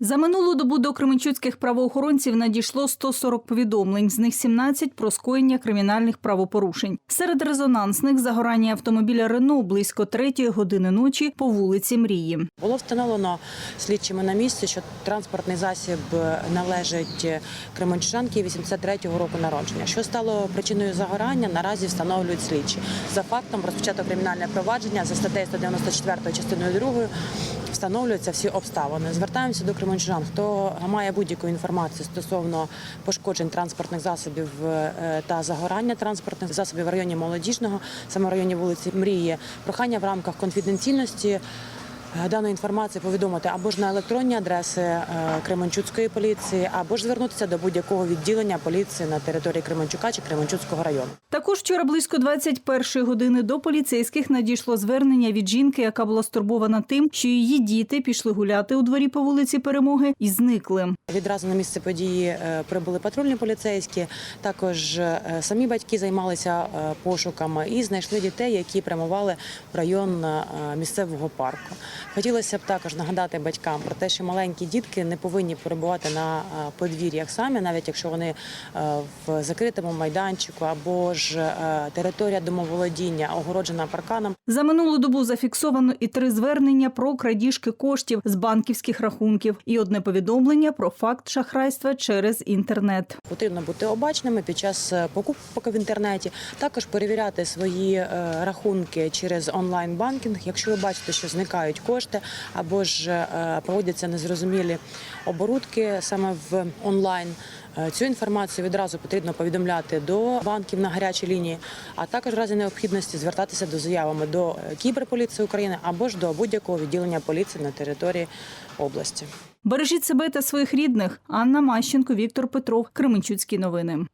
За минулу добу до кременчуцьких правоохоронців надійшло 140 повідомлень, з них 17 про скоєння кримінальних правопорушень. Серед резонансних загорання автомобіля Рено близько третьої години ночі по вулиці Мрії. Було встановлено слідчими на місці, що транспортний засіб належить Кременчужанки 83-го року народження. Що стало причиною загорання, наразі встановлюють слідчі. За фактом розпочато кримінальне провадження за статтею 194 частиною 2 встановлюються всі обставини. Звертаємося до Кременчужан, хто має будь-яку інформацію стосовно пошкоджень транспортних засобів та загорання транспортних засобів в районі молодіжного, саме в районі вулиці Мрії. Прохання в рамках конфіденційності е, даної інформації повідомити або ж на електронні адреси е, Кременчуцької поліції, або ж звернутися до будь-якого відділення поліції на території Кременчука чи Кременчуцького району. Також вчора близько 21-ї години до поліцейських надійшло звернення від жінки, яка була стурбована тим, що її діти пішли гуляти у дворі по вулиці Перемоги і зникли. Відразу на місце події е, прибули патрульні поліцейські. Також самі батьки займалися пошуками і знайшли дітей, які прямували в район місцевого парку. Хотілося б також нагадати батькам про те, що маленькі дітки не повинні перебувати на е, подвір'ях самі, навіть якщо вони е, в закритому майданчику або ж е, територія домоволодіння огороджена парканом. За минулу добу зафіксовано і три звернення про крадіжки коштів з банківських рахунків, і одне повідомлення про факт шахрайства через інтернет. Потрібно бути обачними під час покупок в інтернеті. Також перевіряти свої рахунки через онлайн банкінг. Якщо ви бачите, що зникають кошти або ж е, проводяться незрозумілі оборудки саме в онлайн. е, Цю інформацію відразу потрібно повідомляти до банків на гарячій лінії, а також в разі необхідності звертатися до заявами до е, кіберполіції України або ж до будь-якого відділення поліції на території області. Бережіть себе та своїх рідних. Анна Мащенко, Віктор Петров, Кременчуцькі новини.